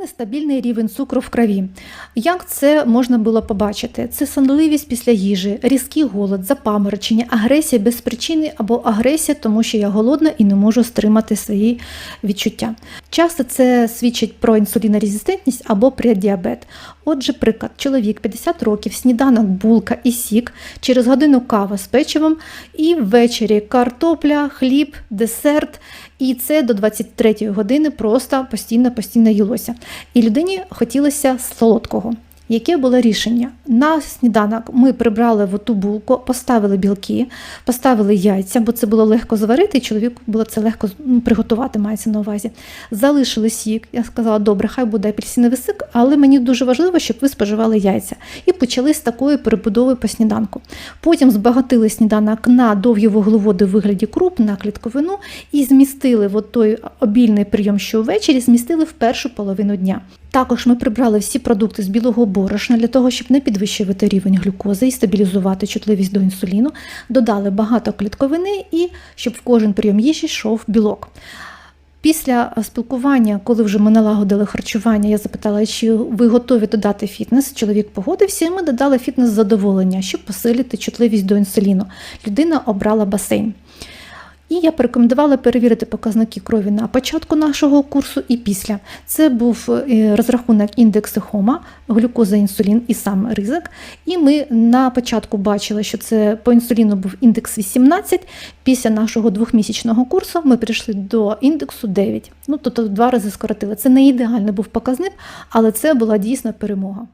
нестабільний рівень цукру в крові. Як це можна було побачити? Це сонливість після їжі, різкий голод, запаморочення, агресія без причини або агресія, тому що я голодна і не можу стримати свої відчуття. Часто це свідчить про інсулінорезистентність або преддіабет. Отже, приклад, чоловік 50 років, сніданок, булка і сік, через годину кава з печивом, і ввечері картопля, хліб, десерт. І це до 23 години просто постійно постійно їлося. І людині хотілося солодкого. Яке було рішення? На сніданок ми прибрали в ту булку, поставили білки, поставили яйця, бо це було легко зварити, і чоловіку було це легко ну, приготувати, мається на увазі. Залишили сік. Я сказала, добре, хай буде апельсиновий сик, але мені дуже важливо, щоб ви споживали яйця. І почали з такої перебудови по сніданку. Потім збагатили сніданок на довгі вуглеводи в вигляді круп, на клітковину і змістили в той обільний прийом, що ввечері, змістили в першу половину дня. Також ми прибрали всі продукти з білого борошна для того, щоб не підвищувати рівень глюкози і стабілізувати чутливість до інсуліну. Додали багато клітковини і щоб в кожен прийом їжі йшов білок. Після спілкування, коли вже ми налагодили харчування, я запитала, чи ви готові додати фітнес. Чоловік погодився, і ми додали фітнес задоволення, щоб посилити чутливість до інсуліну. Людина обрала басейн. І я порекомендувала перевірити показники крові на початку нашого курсу і після. Це був е, розрахунок індексу Хома, глюкоза, інсулін і сам ризик. І ми на початку бачили, що це по інсуліну був індекс 18. Після нашого двохмісячного курсу ми прийшли до індексу 9. Ну тобто два рази скоротили. Це не ідеальний був показник, але це була дійсна перемога.